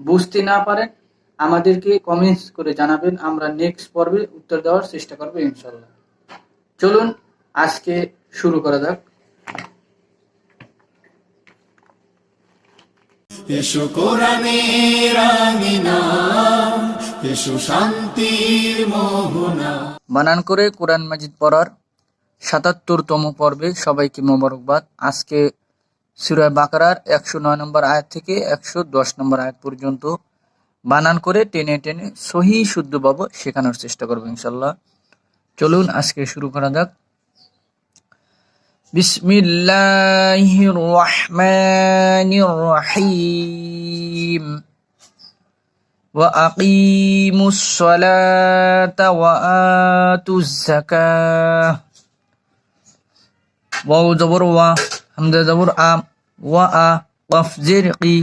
বুঝতে না পারেন আমাদেরকে কমেন্টস করে জানাবেন। আমরা নেক্সট পর্বে উত্তর দেওয়ার চেষ্টা করব ইনশাল্লাহ চলুন আজকে শুরু করা যাক। এসো কোরআনের আঙিনা এসো শান্তির মোহনা। বানান করে কোরআন মাজিদ পড়ার সাতাত্তরতম পর্বে সবাইকে মোবারকবাদ। আজকে সুরায় বাকারার একশো নয় নম্বর আয়াত থেকে একশো দশ নম্বর আয়াত পর্যন্ত বানান করে টেনে টেনে সহি শুদ্ধভাবে শেখানোর চেষ্টা করবো ইনশাল্লাহ চলুন আজকে শুরু করা যাক বিসমিল্লাহির রহমানির রহিম وأقيموا الصلاة وآتوا الزكاة واو زبر وا হামজা জবর আ, ওয়া আ, কফ জের কি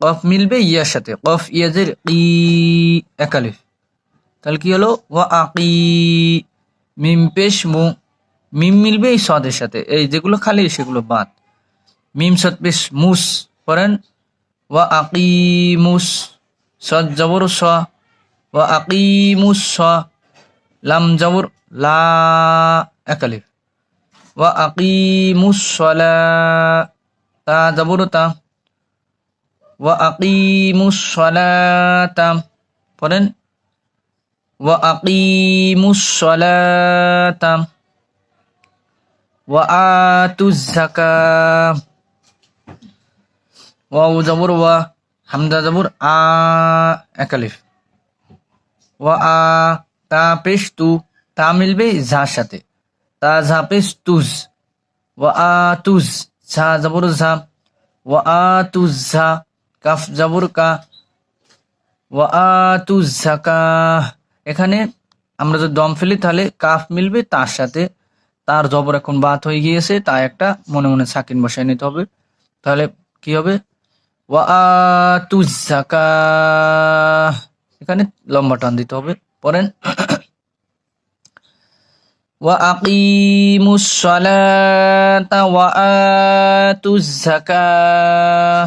কফ মিলবে ইয়ার সাথে, কফ ইয়াজের কি একালিফ তাহলে কি হলো? ওয়া আকি মিম পেশ মু, মিম মিলবে এই সদের সাথে, এই যেগুলো খালি সেগুলো বাদ। মিম সদ পেশ মুস, পড়েন, ওয়া আকি মুস, সদ জবর স, ওয়া আকি মুস, স, লাম জবর লা একালিফ وأقيموا الصلاة تا زبور تا وأقيموا الصلاة পড়েন وأقيموا الصلاة وآتوا الزكاة واو زبور و হামজা জবর আ একালিফ ওয়া আ তা পেশ তু তা মিলবে ঝার সাথে তা ঝাপেস তুজ ওয়া আ তুজ ঝা জবর ঝা ওয়া আ তুজ ঝা কাফ জবর কা ওয়া আ তুজ ঝাকা এখানে আমরা যদি দম ফেলি, তাহলে কাফ মিলবে তার সাথে। তার জবর এখন বাত হয়ে গিয়েছে তা একটা মনে মনে সাকিন বসায় নিতে হবে। তাহলে কি হবে? ওয়া আ তুজ ঝাকা এখানে লম্বা টান দিতে হবে। পড়েন। وأقيموا الصلاة وآتوا الزكاة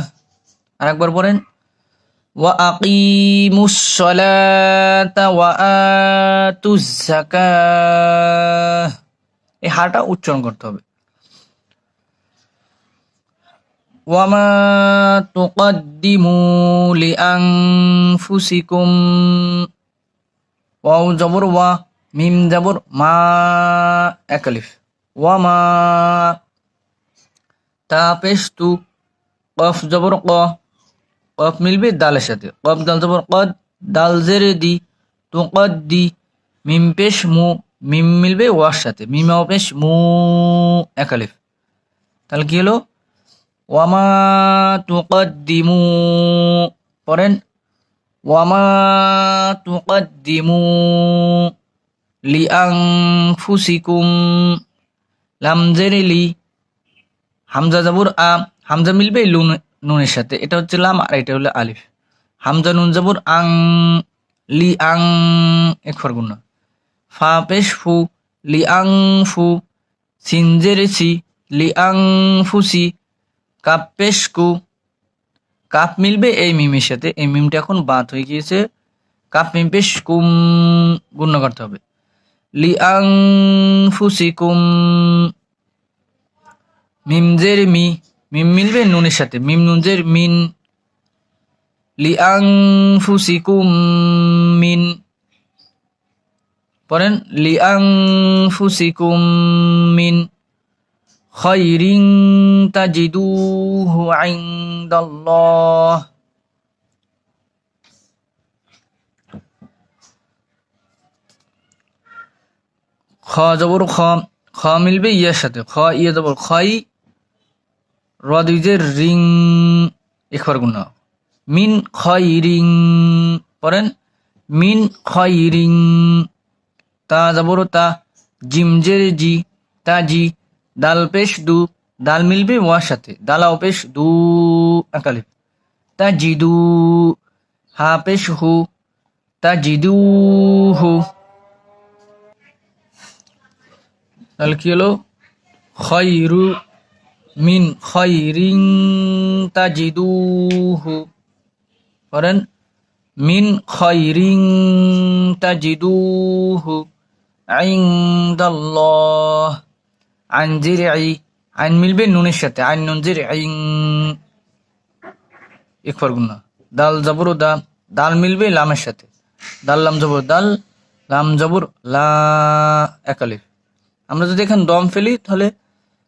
আরেকবার বলেন وأقيموا الصلاة وآتوا الزكاة এই হাটা উচ্চারণ করতে হবে وما تقدموا لأنفسكم ওয়াও জবর ওয়া মিম জবর, মা একালিফ ওয়া মা তা পেশ তু কফ জবর, ক। কফ মিলবে দালের সাথে। কফ দাল জবর, কদ, দাল জেরে দি, তো কদ দি। মিম পেশ মু, মিম মিলবে ওয়ার সাথে। মিম পেশ মু একালিফ তাহলে কি হলো? ওয়ামা তুকদ্দিমু পড়েন। ওয়ামা তুকদ্দিমু লিআংফুসিকুম লামজের লি হামজা জাবুর আ হামজা মিলবে লুন নুনের সাথে। এটা হচ্ছে লাম আর এটা হলো আলিফ। হামজা নুন জাবুর আং লি আং এক ফরগুণ ফা পেশ ফু লি আং ফু সিনজের সি লি আং ফুসি কাপ পেশ কু কাপ মিলবে এই মিমের সাথে। এই মিমটা এখন বাদ হয়ে গিয়েছে। কাপ মিম পেশ কুম গুণ্য করতে হবে। লিআংফুসিকুম। মিম জের মি, মিম মিলবে নুনের সাথে, মিম নুন জের মিন। লিআংফুসিকুম মিন। পড়েন, লিআংফুসিকুম মিন। খাইরিন তাজিদুহু ইনদাল্লাহ খ জবর খ খ মিলবে ইয়ের সাথে, খ ইয়ে জবর, খই রদিজের রিং, একবার গুণ। মিন, খই, রিং, পড়েন? মিন, খই, রিং, তা জবর, তা জিমজের জি, তা জি, দাল, পেশ, দু, দাল মিলবে ওয়ার সাথে, দালাও, পেশ, দু একালিপ তা জিদু হা, পেশ, হু, তা জিদু হু। তাহলে কি হলো? খয়রু মিন খয়রিং তাজিদুহু। করেন মিন খয়রিং তাজিদুহু ইনদাল্লাহ আন আই আইন মিলবে নুনের সাথে, আইন নুন জিরইং একবার গুণা দাল, জবর দা দাল মিলবে লামের সাথে। দাল, লাম, জবর, দাল, লাম, জবর, লা একালিফ আমরা যদি এখানে দম ফেলি, তাহলে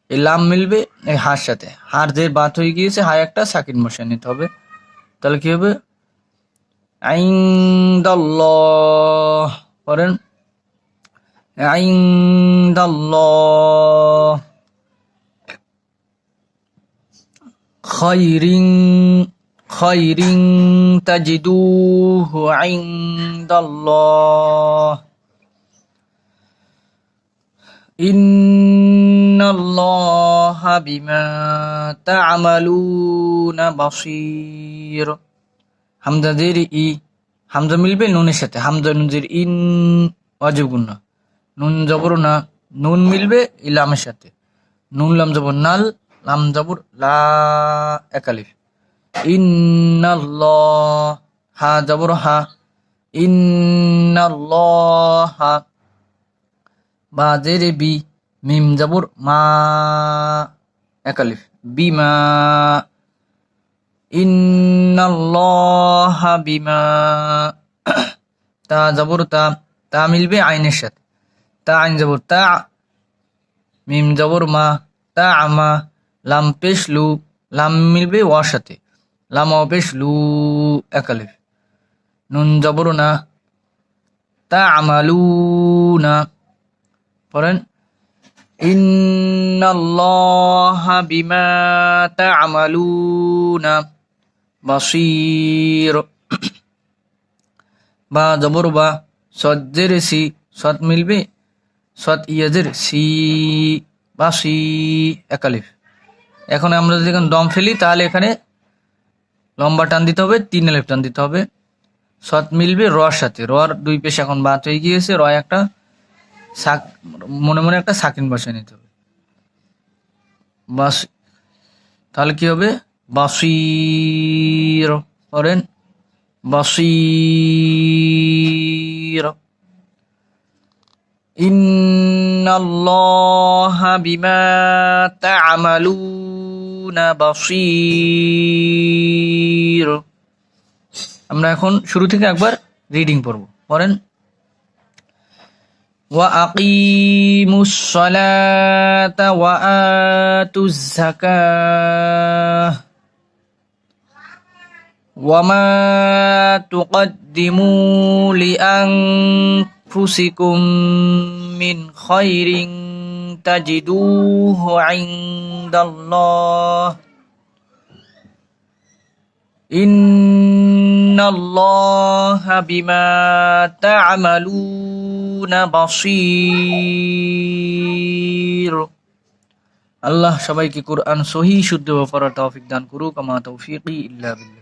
এই লাম মিলবে এই হার সাথে। হার যে বাত হয়ে গিয়েছে, হায় একটা সাকিন বসিয়ে নিতে হবে। তাহলে কি হবে? আইন্দাল্লাহ। করেন আইন্দাল্লাহ। খৈরিং খৈরিং তাজিদুহু আইন্দাল্লাহ। إن الله بما تعملون بصير হামজা জের ই হামজা মিলবে নুনের সাথে হামজা নুনজের ইন অজব গুণ নুন জবর না নুন মিলবে ইলামের সাথে নুন লাম জবর নাল লাম জবর লা একালিফ ইন্নাল্লাহ হা জবর হা ইন্নাল্লাহ হা বা জেরে বি, মিম জাবুর মা একালিফ বিমা, ইন্নাল্লাহা বিমা, তা জাবুর, তা তা মিলবে আইনের সাথে, তা আইন জাবুর, তা, মিম জাবুর মা, তা আমা, লাম পেশ লু লাম মিলবে ওয়ার সাথে, লাম পেশ লু একালিফ নুন জাবুর না, তা আমালু না। পড়েন বা বা সি সৎ মিলবে, সৎ ইয়াজের, সি এখন আমরা যদি এখানে দম ফেলি, তাহলে এখানে লম্বা টান দিতে হবে, তিন আলিফ টান দিতে হবে। সৎ মিলবে, রর সাথে, রর দুই পেশ এখন বাদ হয়ে গিয়েছে র একটা মনে মনে একটা সাকিন বসে নিতে হবে। বাস, তাহলে কি হবে? বাসির করেন। বাসির ইন্নাল্লাহা বিমা তা'মালুনা বাসির। আমরা এখন শুরু থেকে একবার রিডিং পড়ব। পড়েন وأقيموا الصلاة وآتوا الزكاة وما تقدموا لأنفسكم من خير تجدوه عند الله إن الله بما تعملون بصير আল্লাহ সবাইকে কোরআন সহি শুদ্ধ পড়ার তৌফিক দান করুক আমা তৌফিকি ইল্লা বিল্লাহ